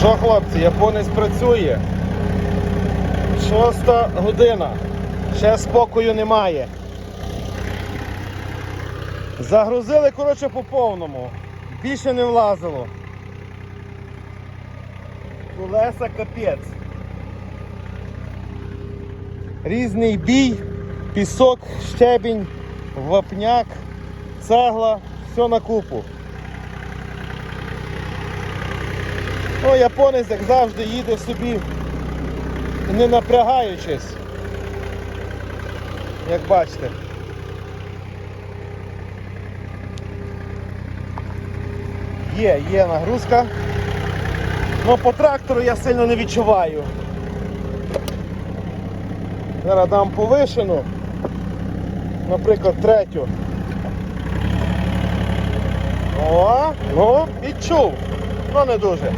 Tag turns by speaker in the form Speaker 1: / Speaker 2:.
Speaker 1: Що, хлопці, японець працює. Шоста година. Ще спокою немає. Загрузили, коротше, по повному. Більше не влазило. Колеса капець. Різний бій, пісок, щебінь, вапняк, цегла, все на купу. Ну, японець, як завжди, їде собі, не напрягаючись. Як бачите. Є, є нагрузка. Ну по трактору я сильно не відчуваю. Зараз дам повишену, наприклад, третю. О, ну, відчув. Ну не дуже.